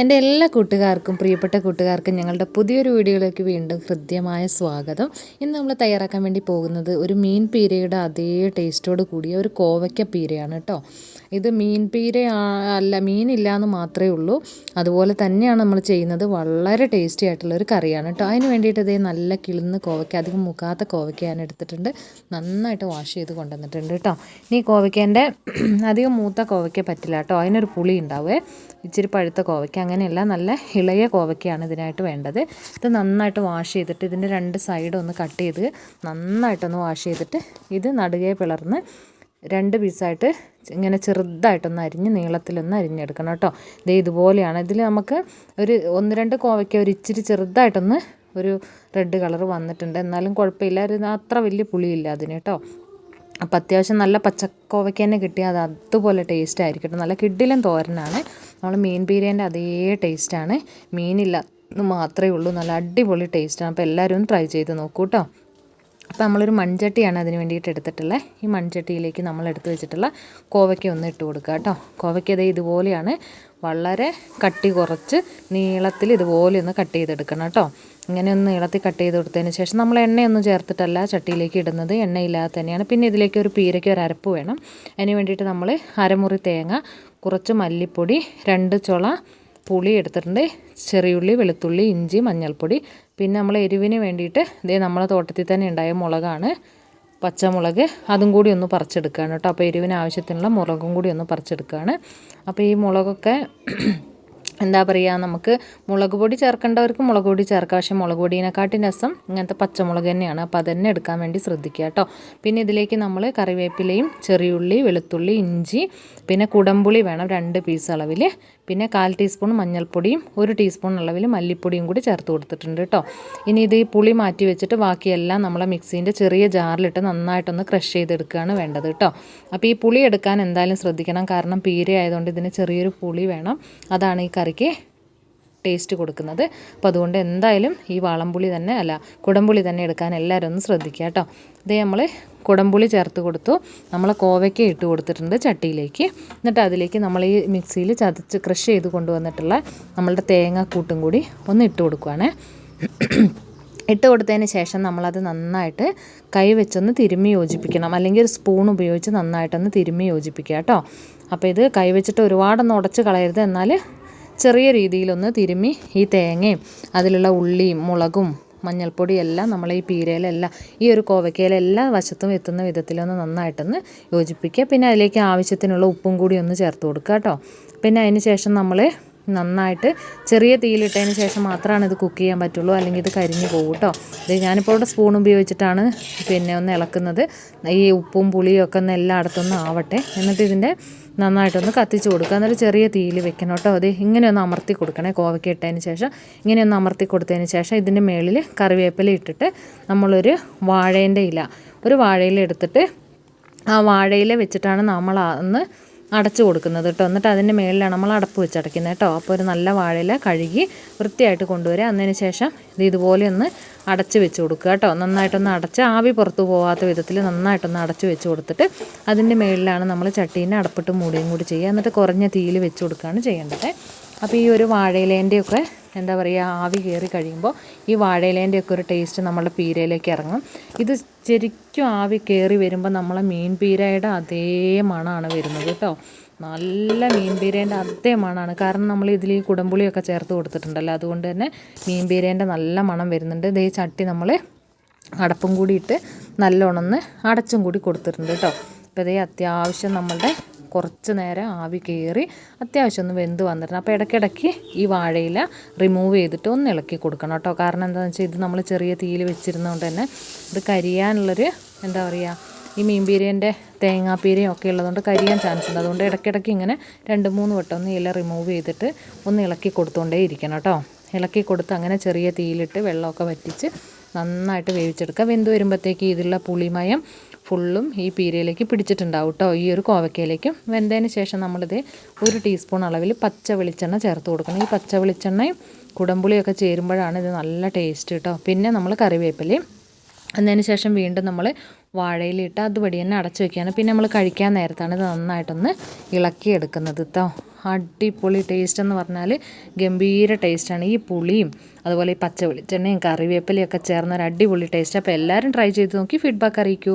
എന്റെ എല്ലാ കൂട്ടുകാർക്കും പ്രിയപ്പെട്ട കൂട്ടുകാർക്കും ഞങ്ങളുടെ പുതിയൊരു വീഡിയോയിലേക്ക് വീണ്ടും ഹൃദ്യമായ സ്വാഗതം. ഇന്ന് നമ്മൾ തയ്യാറാക്കാൻ വേണ്ടി പോകുന്നത് ഒരു മീൻ പീരയുടെ അതേ ടേസ്റ്റോട് കൂടിയ ഒരു കോവയ്ക്ക പീരയാണ് കേട്ടോ. ഇത് മീൻ പീര അല്ല മീനില്ല എന്ന് മാത്രമേ ഉള്ളൂ. അതുപോലെ തന്നെയാണ് നമ്മൾ ചെയ്യുന്നത് വളരെ ടേസ്റ്റി ആയിട്ടുള്ള ഒരു കറിയാണ് കേട്ടോ. അതിന് വേണ്ടിയിട്ട് ഇതേ നല്ല കിളിന്ന് കോവയ്ക്ക അധികം മുക്കാത്ത കോവയ്ക്ക ഞാൻ എടുത്തിട്ടുണ്ട്. നന്നായിട്ട് വാഷ് ചെയ്ത് കൊണ്ടുവന്നിട്ടുണ്ട് കേട്ടോ. ഇനി കോവയ്ക്കേന്റെ അധികം മൂത്ത കോവയ്ക്ക പറ്റില്ല കേട്ടോ. അതിനൊരു പുളി ഉണ്ടാവേ ഇച്ചിരി പഴുത്ത കോവയ്ക്ക അങ്ങനെയല്ല നല്ല ഇളയ കോവയ്ക്കയാണ് ഇതിനായിട്ട് വേണ്ടത്. ഇത് നന്നായിട്ട് വാഷ് ചെയ്തിട്ട് ഇതിന്റെ രണ്ട് സൈഡ് ഒന്ന് കട്ട് ചെയ്ത് നന്നായിട്ടൊന്ന് വാഷ് ചെയ്തിട്ട് ഇത് നടുകെ പിളർന്ന് രണ്ട് പീസായിട്ട് ഇങ്ങനെ ചെറുതായിട്ടൊന്ന് അരിഞ്ഞ് നീളത്തിലൊന്ന് അരിഞ്ഞെടുക്കണം കേട്ടോ. ഇത് ഇതുപോലെയാണ്. ഇതിൽ നമുക്ക് ഒരു ഒന്ന് രണ്ട് കോവയ്ക്ക ഒരു ഇച്ചിരി ചെറുതായിട്ടൊന്ന് ഒരു റെഡ് കളർ വന്നിട്ടുണ്ട്. എന്നാലും കുഴപ്പമില്ല. ഒരു അത്ര വലിയ പുളിയില്ല അതിന് കേട്ടോ. അപ്പം അത്യാവശ്യം നല്ല പച്ചക്കോവയ്ക്ക് തന്നെ കിട്ടിയാൽ അത് അതുപോലെ ടേസ്റ്റ് ആയിരിക്കട്ടെ. നല്ല കിഡിലും തോരനാണ്. നമ്മൾ മീൻ ബിരിയാണിന്റെ അതേ ടേസ്റ്റാണ്. മീനില്ല മാത്രമേ ഉള്ളൂ. നല്ല അടിപൊളി ടേസ്റ്റാണ്. അപ്പോൾ എല്ലാവരും ട്രൈ ചെയ്ത് നോക്കൂ കേട്ടോ അപ്പോൾ നമ്മളൊരു മൺചട്ടിയാണ് അതിന് വേണ്ടിയിട്ട് എടുത്തിട്ടുള്ളത് ഈ മൺചട്ടിയിലേക്ക് നമ്മൾ എടുത്ത് വെച്ചിട്ടുള്ള കോവയ്ക്ക ഒന്ന് ഇട്ട് കൊടുക്കുക കേട്ടോ. കോവയ്ക്ക ഇത് ഇതുപോലെയാണ് വളരെ കട്ടി കുറച്ച് നീളത്തിൽ ഇതുപോലെ ഒന്ന് കട്ട് ചെയ്തെടുക്കണം കേട്ടോ. ഇങ്ങനെ ഒന്ന് നീളത്തിൽ കട്ട് ചെയ്ത് കൊടുത്തതിന് ശേഷം നമ്മൾ എണ്ണയൊന്നും ചേർത്തിട്ടല്ല ചട്ടിയിലേക്ക് ഇടുന്നത്. എണ്ണയില്ലാതെ തന്നെയാണ്. പിന്നെ ഇതിലേക്ക് ഒരു പീരയ്ക്ക് ഒരു അരപ്പ് വേണം. അതിന് വേണ്ടിയിട്ട് നമ്മൾ അരമുറി തേങ്ങ കുറച്ച് മല്ലിപ്പൊടി രണ്ട് ചുള പുളി എടുത്തിട്ടുണ്ട്. ചെറിയുള്ളി വെളുത്തുള്ളി ഇഞ്ചി മഞ്ഞൾപ്പൊടി. പിന്നെ നമ്മൾ എരിവിന് വേണ്ടിയിട്ട് ഇതേ നമ്മളെ തോട്ടത്തിൽ തന്നെ ഉണ്ടായ മുളകാണ്. പച്ചമുളക് അതും കൂടി ഒന്ന് പറിച്ചെടുക്കുകയാണ് കേട്ടോ. അപ്പോൾ എരിവിന് ആവശ്യത്തിനുള്ള മുളകും കൂടി ഒന്ന് പറിച്ചെടുക്കുകയാണ്. അപ്പോൾ ഈ മുളകൊക്കെ എന്താ പറയുക നമുക്ക് മുളക് പൊടി ചേർക്കേണ്ടവർക്ക് മുളക് പൊടി ചേർക്കാം. പക്ഷേ മുളക് പൊടീനെക്കാട്ടിന് രസം ഇങ്ങനത്തെ പച്ചമുളക് തന്നെയാണ്. അപ്പോൾ അതന്നെ എടുക്കാൻ വേണ്ടി ശ്രദ്ധിക്കുക കേട്ടോ. പിന്നെ ഇതിലേക്ക് നമ്മൾ കറിവേപ്പിലയും ചെറിയുള്ളി വെളുത്തുള്ളി ഇഞ്ചി പിന്നെ കുടമ്പുളി വേണം രണ്ട് പീസ് അളവിൽ പിന്നെ കാൽ ടീസ്പൂൺ മഞ്ഞൾപ്പൊടിയും ഒരു ടീസ്പൂൺ അളവിൽ മല്ലിപ്പൊടിയും കൂടി ചേർത്ത് കൊടുത്തിട്ടുണ്ട് കേട്ടോ. ഇനി ഇത് ഈ പുളി മാറ്റി വെച്ചിട്ട് ബാക്കിയെല്ലാം നമ്മളെ മിക്സീന്റെ ചെറിയ ജാറിലിട്ട് നന്നായിട്ടൊന്ന് ക്രഷ് ചെയ്തെടുക്കുകയാണ് വേണ്ടത് കേട്ടോ. അപ്പോൾ ഈ പുളി എടുക്കാൻ എന്തായാലും ശ്രദ്ധിക്കണം. കാരണം പീര ആയതുകൊണ്ട് ഇതിന് ചെറിയൊരു പുളി വേണം. അതാണ് ഈ കറിക്ക് ടേസ്റ്റ് കൊടുക്കുന്നത്. അപ്പോൾ അതുകൊണ്ട് എന്തായാലും ഈ വാളംപുളി തന്നെ അല്ല കുടംപുളി തന്നെ എടുക്കാൻ എല്ലാവരും ഒന്ന് ശ്രദ്ധിക്കുക കേട്ടോ. ഇതേ നമ്മൾ കുടംപുളി ചേർത്ത് കൊടുത്തു. നമ്മൾ കോവയ്ക്ക ഇട്ട് കൊടുത്തിട്ടുണ്ട് ചട്ടിയിലേക്ക്. എന്നിട്ട് അതിലേക്ക് നമ്മൾ ഈ മിക്സിയിൽ ചതച്ച് ക്രഷ് ചെയ്ത് കൊണ്ടുവന്നിട്ടുള്ള നമ്മളുടെ തേങ്ങാക്കൂട്ടും കൂടി ഒന്ന് ഇട്ട് കൊടുക്കുവാണേ. ഇട്ട് കൊടുത്തതിന് ശേഷം നമ്മളത് നന്നായിട്ട് കൈ വെച്ചൊന്ന് തിരുമ്മി യോജിപ്പിക്കണം. അല്ലെങ്കിൽ ഒരു സ്പൂൺ ഉപയോഗിച്ച് നന്നായിട്ടൊന്ന് തിരുമ്മി യോജിപ്പിക്കുക കേട്ടോ. അപ്പോൾ ഇത് കൈ വെച്ചിട്ട് ഒരുപാടൊന്നും ഉടച്ച് കളയരുത്. എന്നാൽ ചെറിയ രീതിയിലൊന്ന് തിരുമ്മി ഈ തേങ്ങയും അതിലുള്ള ഉള്ളിയും മുളകും മഞ്ഞൾപ്പൊടിയെല്ലാം നമ്മൾ ഈ പീരയിലെല്ലാം ഈ ഒരു കോവയ്ക്കയിലെല്ലാ വശത്തും എത്തുന്ന വിധത്തിലൊന്ന് നന്നായിട്ടൊന്ന് യോജിപ്പിക്കുക. പിന്നെ അതിലേക്ക് ആവശ്യത്തിനുള്ള ഉപ്പും കൂടി ഒന്ന് ചേർത്ത് കൊടുക്കുക കേട്ടോ. പിന്നെ അതിന് ശേഷം നമ്മൾ നന്നായിട്ട് ചെറിയ തീയിലിട്ടതിന് ശേഷം മാത്രമാണ് ഇത് കുക്ക് ചെയ്യാൻ പറ്റുള്ളൂ അല്ലെങ്കിൽ ഇത് കരിഞ്ഞു പോകും കേട്ടോ. ഇത് ഞാനിപ്പോൾ ഇവിടെ സ്പൂൺ ഉപയോഗിച്ചിട്ടാണ് പിന്നെ ഒന്ന് ഇളക്കുന്നത്. ഈ ഉപ്പും പുളിയും ഒക്കെ ഒന്ന് എല്ലായിടത്തൊന്നും ആവട്ടെ. എന്നിട്ട് ഇതിന്റെ നന്നായിട്ടൊന്ന് കത്തിച്ച് കൊടുക്കുക. എന്നിട്ട് ചെറിയ തീയിൽ വെക്കണം കേട്ടോ. അത് ഇങ്ങനെ ഒന്ന് അമർത്തി കൊടുക്കണേ കോവയ്ക്ക് ഇട്ടതിന് ശേഷം. ഇങ്ങനെ ഒന്ന് അമർത്തി കൊടുത്തതിന് ശേഷം ഇതിന്റെ മേളിൽ കറിവേപ്പില ഇട്ടിട്ട് നമ്മളൊരു വാഴേന്റെ ഇല ഒരു വാഴയില എടുത്തിട്ട് ആ വാഴയില വെച്ചിട്ടാണ് നമ്മൾ അന്ന് അടച്ചു കൊടുക്കുന്നത് കേട്ടോ. എന്നിട്ട് അതിന്റെ മേളിലാണ് നമ്മൾ അടപ്പ് വെച്ച് അടയ്ക്കുന്നത് കേട്ടോ. അപ്പോൾ ഒരു നല്ല വാഴയില കഴുകി വൃത്തിയായിട്ട് കൊണ്ടുവരിക അതിന് ശേഷം ഇത് ഇതുപോലെ ഒന്ന് അടച്ച് വെച്ച് കൊടുക്കുക കേട്ടോ. നന്നായിട്ടൊന്ന് അടച്ച് ആവി പുറത്തു പോകാത്ത വിധത്തിൽ നന്നായിട്ടൊന്ന് അടച്ച് വെച്ച് കൊടുത്തിട്ട് അതിന്റെ മേളിലാണ് നമ്മൾ ചട്ടീനെ അടപ്പിട്ട് മൂടിയും കൂടി ചെയ്യുക. എന്നിട്ട് കുറഞ്ഞ തീയിൽ വെച്ച് കൊടുക്കുകയാണ് ചെയ്യേണ്ടത്. അപ്പോൾ ഈ ഒരു വാഴയിലേന്റെയൊക്കെ എന്താ പറയുക ആവി കയറി കഴിയുമ്പോൾ ഈ വാഴയിലേന്റെയൊക്കെ ഒരു ടേസ്റ്റ് നമ്മളുടെ പീരയിലേക്ക് ഇറങ്ങും. ഇത് ശരിക്കും ആവി കയറി വരുമ്പോൾ നമ്മളെ മീൻ പീരയുടെ അതേ മണമാണ് വരുന്നത് കേട്ടോ. നല്ല മീൻ പീരേന്റെ അതേ മണമാണ് കാരണം നമ്മൾ ഇതിൽ ഈ കുടംപുളിയൊക്കെ ചേർത്ത് കൊടുത്തിട്ടുണ്ടല്ലോ. അതുകൊണ്ട് തന്നെ മീൻ പീരേന്റെ നല്ല മണം വരുന്നുണ്ട്. ഇതേ ചട്ടി നമ്മൾ അടപ്പും കൂടി ഇട്ട് നല്ലോണം ഒന്ന് അടച്ചും കൂടി കൊടുത്തിട്ടുണ്ട് കേട്ടോ. അപ്പോൾ ഇതേ അത്യാവശ്യം നമ്മളുടെ കുറച്ച് നേരം ആവി കയറി അത്യാവശ്യം ഒന്ന് വെന്ത് വന്നിട്ടുണ്ട് അപ്പോൾ ഇടയ്ക്കിടയ്ക്ക് ഈ വാഴയില റിമൂവ് ചെയ്തിട്ട് ഒന്ന് ഇളക്കി കൊടുക്കണം കേട്ടോ. കാരണം എന്താണെന്ന് വെച്ചാൽ ഇത് നമ്മൾ ചെറിയ തീയിൽ വെച്ചിരുന്നതുകൊണ്ട് തന്നെ ഇത് കരിയാനുള്ളൊരു എന്താ പറയുക ഈ മീൻ പീരേന്റെ തേങ്ങാപ്പീരയും ഒക്കെ ഉള്ളതുകൊണ്ട് കരിയാൻ ചാൻസ് ഉണ്ട്. അതുകൊണ്ട് ഇടയ്ക്കിടയ്ക്ക് ഇങ്ങനെ രണ്ട് മൂന്ന് വട്ടം ഒന്ന് ഇല റിമൂവ് ചെയ്തിട്ട് ഒന്ന് ഇളക്കി കൊടുത്തുകൊണ്ടേ ഇരിക്കണം കേട്ടോ. ഇളക്കി കൊടുത്ത് അങ്ങനെ ചെറിയ തീയിലിട്ട് വെള്ളമൊക്കെ വറ്റിച്ച് നന്നായിട്ട് വേവിച്ചെടുക്കുക. വെന്ത് വരുമ്പോഴത്തേക്ക് ഇതിലുള്ള പുളിമയം ഫുള്ളും ഈ പീരയിലേക്ക് പിടിച്ചിട്ടുണ്ടാവും കേട്ടോ ഈ ഒരു കോവയ്ക്കയിലേക്കും വെന്തതിന് ശേഷം നമ്മളിത് ഒരു ടീസ്പൂൺ അളവിൽ പച്ച വെളിച്ചെണ്ണ ചേർത്ത് കൊടുക്കണം. ഈ പച്ച വെളിച്ചെണ്ണയും കുടമ്പുളിയൊക്കെ ചേരുമ്പോഴാണ് ഇത് നല്ല ടേസ്റ്റ് കേട്ടോ പിന്നെ നമ്മൾ കറിവേപ്പിലയും അതിന് ശേഷം വീണ്ടും നമ്മൾ വാഴയിലിട്ട് അതുപടി തന്നെ അടച്ചു വെക്കുകയാണ്. പിന്നെ നമ്മൾ കഴിക്കാൻ നേരത്താണ് ഇത് നന്നായിട്ടൊന്ന് ഇളക്കിയെടുക്കുന്നത് കേട്ടോ അടിപൊളി ടേസ്റ്റ് എന്ന് പറഞ്ഞാൽ ഗംഭീര ടേസ്റ്റാണ് ഈ പുളിയും അതുപോലെ ഈ പച്ച വെളിച്ചെണ്ണയും കറിവേപ്പിലയും ഒക്കെ ചേർന്ന ഒരു അടിപൊളി ടേസ്റ്റ് അപ്പോൾ എല്ലാവരും ട്രൈ ചെയ്ത് നോക്കി ഫീഡ്ബാക്ക് അറിയിക്കൂ.